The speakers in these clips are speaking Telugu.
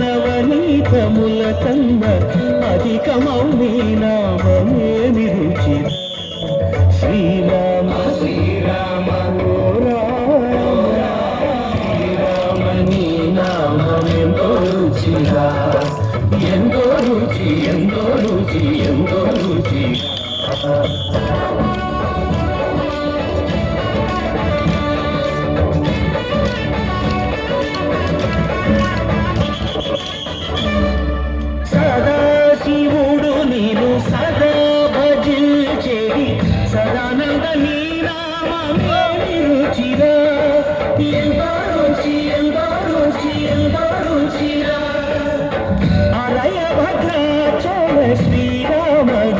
నవనీతముల కన్న అధికమౌ నీ నామమే నిరుచి శ్రీరా ఎంతో రుచి ఎంతో రుచి ఎంతో రుచి. సదాశివుడు నేను సదా భజించేది సదానంద నీ శ్రీరామదాసుని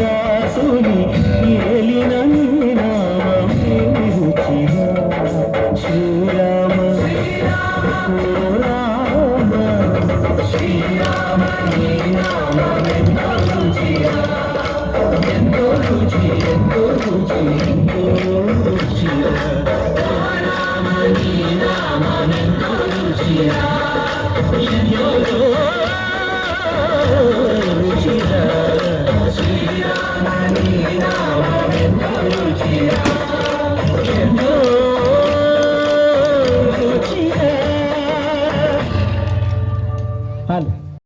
ఏలిన శ్రీరామ రామ శ్రీరామ. ఎంతో రుచి ఎంతో రుచి ఎంతో రుచి రామ నీ రామ ఎంతో రుచిరా